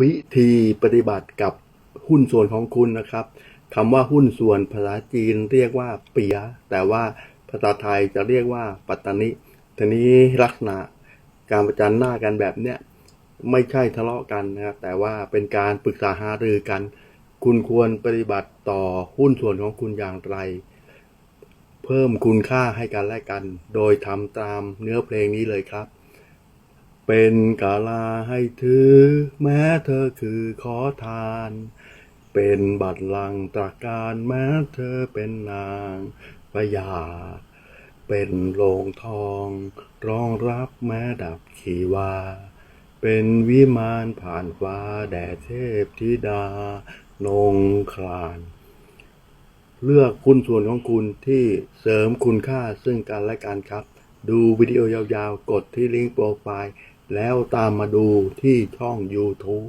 วิธีปฏิบัติกับหุ้นส่วนของคุณนะครับคำว่าหุ้นส่วนภาษาจีนเรียกว่าเปีย แต่ว่าภาษาไทยจะเรียกว่าปัตตานิทีนี้ลักษณะการประจันหน้ากันแบบเนี้ยไม่ใช่ทะเลาะกันนะครับแต่ว่าเป็นการปรึกษาหารือกัน คุณควรปฏิบัติต่อหุ้นส่วนของคุณอย่างไร เพิ่มคุณค่าให้กันและกัน โดยทำตามเนื้อเพลงนี้เลยครับ เป็นกาลาให้ถือ แม้เธอคือขอทาน เป็นบัตรลังตราการแม้เธอเป็นนางพญาเป็นโลงทอง รองรับแม้ดับขีวา เป็นวิมานผ่านฟ้าแด่เทพธิดานงคลาน เลือกคุณส่วนของคุณที่เสริมคุณค่าซึ่งกันและกันครับดูวิดีโอยาวๆ กดที่ลิงก์โปรไฟล์ แล้วตามมาดูที่ช่อง YouTube